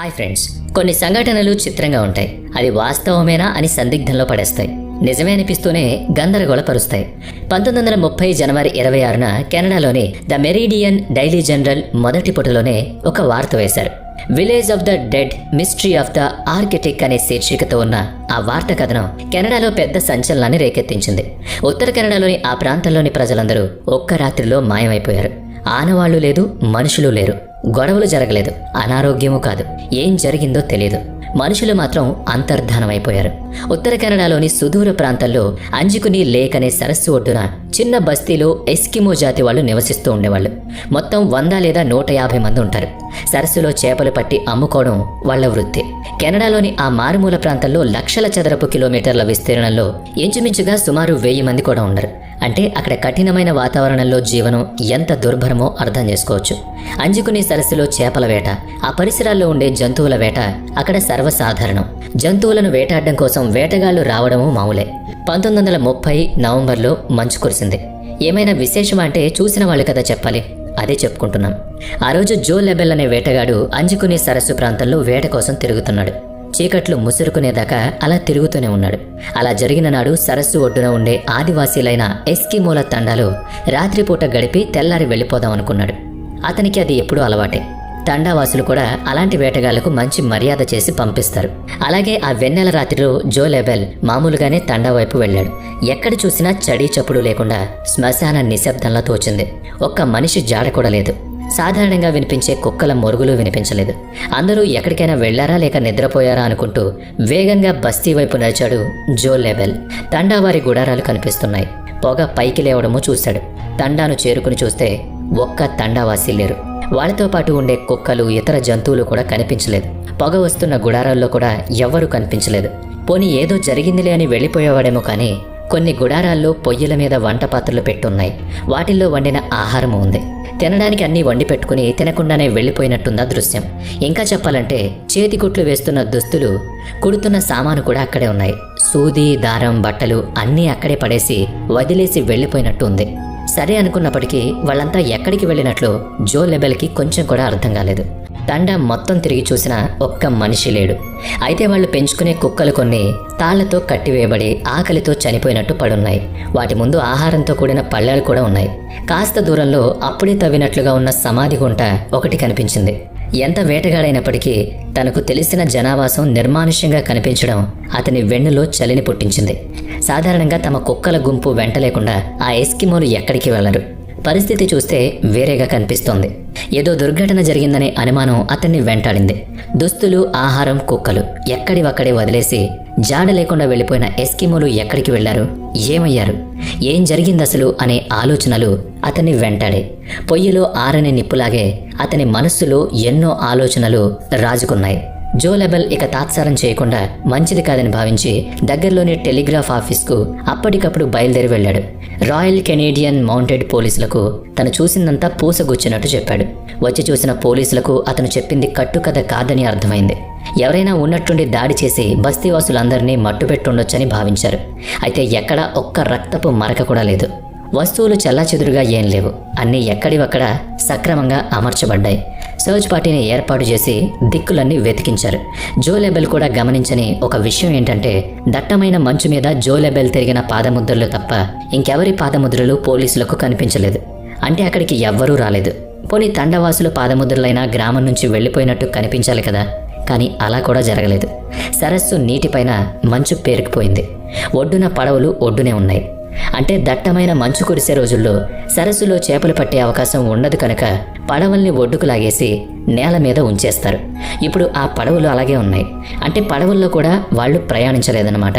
Hi friends కొన్ని సంఘటనలు చిత్రంగా ఉంటాయి. అది వాస్తవమేనా అని సందిగ్ధంలో పడేస్తాయి. నిజమే అనిపిస్తూనే గందరగోళపరుస్తాయి. పంతొమ్మిది వందల ముప్పై జనవరి ఇరవై ఆరున కెనడాలోని ద మెరీడియన్ డైలీ జనరల్ మొదటి పుటలోనే ఒక వార్త వేశారు. Village of the dead mystery of the architect అనే శీర్షికతో ఉన్న ఆ వార్త కథనం కెనడాలో పెద్ద సంచలనాన్ని రేకెత్తించింది. ఉత్తర కెనడాలోని ఆ ప్రాంతంలోని ప్రజలందరూ ఒక్క రాత్రిలో మాయమైపోయారు. ఆనవాళ్ళు లేదు మనుషులు లేరు. గొడవలు జరగలేదు అనారోగ్యము కాదు. ఏం జరిగిందో తెలియదు మనుషులు మాత్రం అంతర్ధానమైపోయారు. ఉత్తర కన్నడలోని సుదూర ప్రాంతాల్లో అంజుకుని లేక్ అనే సరస్సు ఒడ్డున చిన్న బస్తీలో ఎస్కిమో జాతి వాళ్ళు నివసిస్తూ ఉండేవాళ్ళు. మొత్తం వంద లేదా నూట యాభై మంది ఉంటారు. సరస్సులో చేపలు పట్టి అమ్ముకోవడం వాళ్ళ వృత్తి. కెనడాలోని ఆ మారుమూల ప్రాంతంలో లక్షల చదరపు కిలోమీటర్ల విస్తీర్ణంలో ఇంచుమించుగా సుమారు వెయ్యి మంది కూడా ఉండరు. అంటే అక్కడ కఠినమైన వాతావరణంలో జీవనం ఎంత దుర్భరమో అర్థం చేసుకోవచ్చు. అంజుకుని సరస్సులో చేపల వేట ఆ పరిసరాల్లో ఉండే జంతువుల వేట అక్కడ సర్వసాధారణం. జంతువులను వేటాడడం కోసం వేటగాళ్ళు రావడము మామూలే. పంతొమ్మిది వందల ముప్పై నవంబర్లో మంచు కురిసింది. ఏమైనా విశేషం అంటే చూసిన వాళ్ళు కదా చెప్పాలి. అదే చెప్పుకుంటున్నాం. ఆ రోజు జో లెబెల్ అనే వేటగాడు అంజుకుని సరస్సు ప్రాంతంలో వేట కోసం తిరుగుతున్నాడు. చీకట్లు ముసురుకునేదాకా అలా తిరుగుతూనే ఉన్నాడు. అలా జరిగిన నాడు సరస్సు ఒడ్డున ఉండే ఆదివాసీలైన ఎస్కిమోల తండాలు రాత్రిపూట గడిపి తెల్లారి వెళ్ళిపోదాం అనుకున్నాడు. అతనికి అది ఎప్పుడూ అలవాటే. తండావాసులు కూడా అలాంటి వేటగాళ్ళకు మంచి మర్యాద చేసి పంపిస్తారు. అలాగే ఆ వెన్నెల రాత్రిలో జో లెబెల్ మామూలుగానే తండా వైపు వెళ్ళాడు. ఎక్కడ చూసినా చడి చప్పుడు లేకుండా శ్మశాన నిశ్శబ్దంలా తోచింది. ఒక్క మనిషి జాడ కూడా లేదు. సాధారణంగా వినిపించే కుక్కల మొరుగులు వినిపించలేదు. అందరూ ఎక్కడికైనా వెళ్ళారా లేక నిద్రపోయారా అనుకుంటూ వేగంగా బస్తీ వైపు నడిచాడు జో లెబెల్. తండావారి గుడారాలు కనిపిస్తున్నాయి. పొగ పైకి లేవడము చూశాడు. తండాను చేరుకుని చూస్తే ఒక్క తండావాసి లేరు. వాళ్ళతో పాటు ఉండే కుక్కలు ఇతర జంతువులు కూడా కనిపించలేదు. పొగ వస్తున్న గుడారాల్లో కూడా ఎవ్వరూ కనిపించలేదు. పోనీ ఏదో జరిగిందిలే అని వెళ్ళిపోయేవాడేమో కానీ కొన్ని గుడారాల్లో పొయ్యిల మీద వంట పాత్రలు పెట్టున్నాయి. వాటిల్లో వండిన ఆహారం ఉంది. తినడానికి అన్నీ వండి పెట్టుకుని తినకుండానే వెళ్ళిపోయినట్టుందా దృశ్యం. ఇంకా చెప్పాలంటే చేతికుట్లు వేస్తున్న దుస్తులు కుడుతున్న సామాను కూడా అక్కడే ఉన్నాయి. సూది దారం బట్టలు అన్నీ అక్కడే పడేసి వదిలేసి వెళ్ళిపోయినట్టు ఉంది. సరే అనుకున్నప్పటికీ వాళ్ళంతా ఎక్కడికి వెళ్ళినట్లు జో లెబెల్కి కొంచెం కూడా అర్థం కాలేదు. తండా మొత్తం తిరిగి చూసిన ఒక్క మనిషి లేడు. అయితే వాళ్ళు పెంచుకునే కుక్కలు కొన్ని తాళ్ళతో కట్టివేయబడి ఆకలితో చనిపోయినట్టు పడున్నాయి. వాటి ముందు ఆహారంతో కూడిన పళ్ళాలు కూడా ఉన్నాయి. కాస్త దూరంలో అప్పుడే తవ్వినట్లుగా ఉన్న సమాధి గుంట ఒకటి కనిపించింది. ఎంత వేటగాడైనప్పటికీ తనకు తెలిసిన జనావాసం నిర్మానుష్యంగా కనిపించడం అతని వెన్నులో చలిని పుట్టించింది. సాధారణంగా తమ కుక్కల గుంపు వెంట లేకుండా ఆ ఎస్కిమోలు ఎక్కడికి వెళ్ళరు పరిస్థితి చూస్తే వేరేగా కనిపిస్తోంది. ఏదో దుర్ఘటన జరిగిందనే అనుమానం అతన్ని వెంటాడింది. దుస్తులు ఆహారం కుక్కలు ఎక్కడివక్కడే వదిలేసి జాడ లేకుండా వెళ్ళిపోయిన ఎస్కిమోలు ఎక్కడికి వెళ్ళారు ఏమయ్యారు? ఏం జరిగింది అసలు అనే ఆలోచనలు అతన్ని వెంటాడే. పొయ్యిలో ఆరని నిప్పులాగే అతని మనస్సులో ఎన్నో ఆలోచనలు రాజుకున్నాయి. జో లెబెల్ ఇక తాత్సారం చేయకుండా మంచిది కాదని భావించి దగ్గరలోని టెలిగ్రాఫ్ ఆఫీస్కు అప్పటికప్పుడు బయలుదేరి వెళ్ళాడు. రాయల్ కెనేడియన్ మౌంటెడ్ పోలీసులకు తను చూసిందంతా పూసగుచ్చినట్టు చెప్పాడు. వచ్చి చూసిన పోలీసులకు అతను చెప్పింది కట్టుకథ కాదని అర్థమైంది. ఎవరైనా ఉన్నట్టుండి దాడి చేసి బస్తీవాసులందరినీ మట్టుపెట్టుండొచ్చని భావించారు. అయితే ఎక్కడా ఒక్క రక్తపు మరక కూడా లేదు. వస్తువులు చెల్లాచెదురుగా ఏం లేవు. అన్నీ ఎక్కడివక్కడ సక్రమంగా అమర్చబడ్డాయి. సర్చ్ పార్టీని ఏర్పాటు చేసి దిక్కులన్నీ వెతికించారు. జో లెబెల్ కూడా గమనించని ఒక విషయం ఏంటంటే దట్టమైన మంచు మీద జో లెబెల్ తిరిగిన పాదముద్రలు తప్ప ఇంకెవరి పాదముద్రలు పోలీసులకు కనిపించలేదు. అంటే అక్కడికి ఎవ్వరూ రాలేదు. పోనీ తండవాసుల పాదముద్రలైన గ్రామం నుంచి వెళ్ళిపోయినట్టు కనిపించాలి కదా? కానీ అలా కూడా జరగలేదు. సరస్సు నీటిపైన మంచు పేరుకుపోయింది. ఒడ్డున పడవలు ఒడ్డునే ఉన్నాయి. అంటే దట్టమైన మంచు కురిసే రోజుల్లో సరస్సులో చేపలు పట్టే అవకాశం ఉండదు కనుక పడవల్ని ఒడ్డుకు లాగేసి నేల మీద ఉంచేస్తారు. ఇప్పుడు ఆ పడవలు అలాగే ఉన్నాయి. అంటే పడవల్లో కూడా వాళ్ళు ప్రయాణించలేదన్నమాట.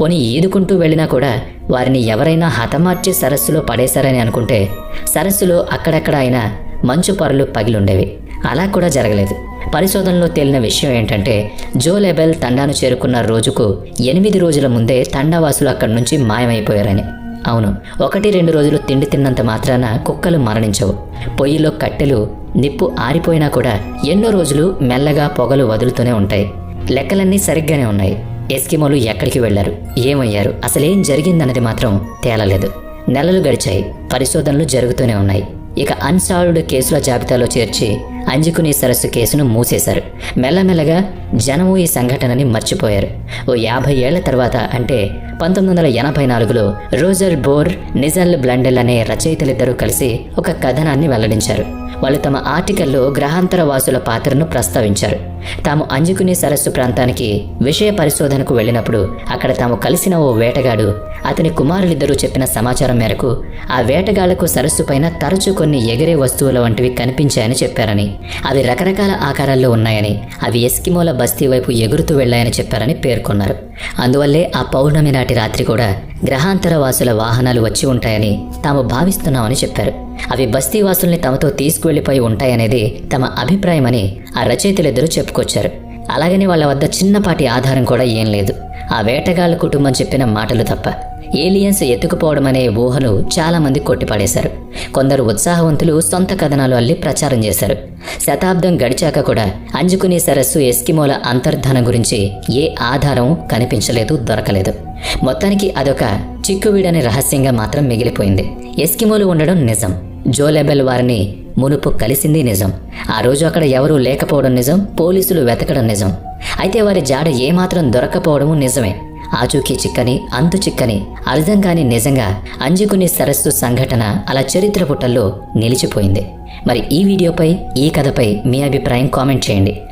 పోనీ ఈదుకుంటూ వెళ్ళినా కూడా వారిని ఎవరైనా హతమార్చి సరస్సులో పడేశారని అనుకుంటే సరస్సులో అక్కడక్కడ అయినా మంచు పొరలు పగిలుండేవి. అలా కూడా జరగలేదు. పరిశోధనలో తేలిన విషయం ఏంటంటే జో లెబెల్ తండాను చేరుకున్న రోజుకు ఎనిమిది రోజుల ముందే తండావాసులు అక్కడి నుంచి మాయమైపోయారని. అవును. ఒకటి రెండు రోజులు తిండి తిన్నంత మాత్రాన కుక్కలు మరణించవు. పొయ్యిలో కట్టెలు నిప్పు ఆరిపోయినా కూడా ఎన్నో రోజులు మెల్లగా పొగలు వదులుతూనే ఉంటాయి. లెక్కలన్నీ సరిగ్గానే ఉన్నాయి. ఎస్కిమోలు ఎక్కడికి వెళ్ళారు ఏమయ్యారు? అసలేం జరిగిందన్నది మాత్రం తేలలేదు. నెలలు గడిచాయి. పరిశోధనలు జరుగుతూనే ఉన్నాయి. ఇక అన్సాల్వ్డ్ కేసుల జాబితాలో చేర్చి అంజుకుని సరస్సు కేసును మూసేశారు. మెల్లమెల్లగా జనము ఈ సంఘటనని మర్చిపోయారు. ఓ యాభై ఏళ్ళ తర్వాత అంటే పంతొమ్మిది వందల ఎనభై నాలుగులో రోజర్ బోర్ నిజల్ బ్లండెల్ అనే రచయితలిద్దరూ కలిసి ఒక కథనాన్ని వెల్లడించారు. వాళ్ళు తమ ఆర్టికల్లో గ్రహాంతర వాసుల పాత్రను ప్రస్తావించారు. తాము అంజుకుని సరస్సు ప్రాంతానికి విషయ పరిశోధనకు వెళ్ళినప్పుడు అక్కడ తాము కలిసిన ఓ వేటగాడు అతని కుమారులిద్దరూ చెప్పిన సమాచారం మేరకు ఆ వేటగాళ్ళకు సరస్సు పైన తరచూ కొన్ని ఎగిరే వస్తువుల వంటివి కనిపించాయని చెప్పారని అవి రకరకాల ఆకారాల్లో ఉన్నాయని అవి ఎస్కిమోల బస్తీ వైపు ఎగురుతూ వెళ్ళాయని చెప్పారని పేర్కొన్నారు. అందువల్లే ఆ పౌర్ణమి నాటి రాత్రి కూడా గ్రహాంతర వాసుల వాహనాలు వచ్చి ఉంటాయని తాము భావిస్తున్నామని చెప్పారు. అవి బస్తీవాసుల్ని తమతో తీసుకువెళ్ళిపోయి ఉంటాయనేది తమ అభిప్రాయమని ఆ రచయితలిద్దరూ చెప్పుకొచ్చారు. అలాగని వాళ్ళ వద్ద చిన్నపాటి ఆధారం కూడా ఏం లేదు. ఆ వేటగాళ్ళ కుటుంబం చెప్పిన మాటలు తప్ప. ఏలియన్స్ ఎత్తుకుపోవడం అనే ఊహను చాలామంది కొట్టిపడేశారు. కొందరు ఉత్సాహవంతులు సొంత కథనాలు అల్లి ప్రచారం చేశారు. శతాబ్దం గడిచాక కూడా అంజుకునే సరస్సు ఎస్కిమోల అంతర్ధనం గురించి ఏ ఆధారం కనిపించలేదు దొరకలేదు. మొత్తానికి అదొక చిక్కువీడని రహస్యంగా మాత్రం మిగిలిపోయింది. ఎస్కిమోలు ఉండడం నిజం. జోలెబెల్ వారిని మునుపు కలిసింది నిజం. ఆ రోజు అక్కడ ఎవరూ లేకపోవడం నిజం పోలీసులు వెతకడం నిజం. అయితే వారి జాడ ఏమాత్రం దొరకపోవడము నిజమే. ఆచూకీ చిక్కని అంతు చిక్కని అర్థం కాని నిజంగా అంజుకుని సరస్సు సంఘటన అలా చరిత్ర పుటల్లో నిలిచిపోయింది. మరి ఈ వీడియోపై ఈ కథపై మీ అభిప్రాయం కామెంట్ చేయండి.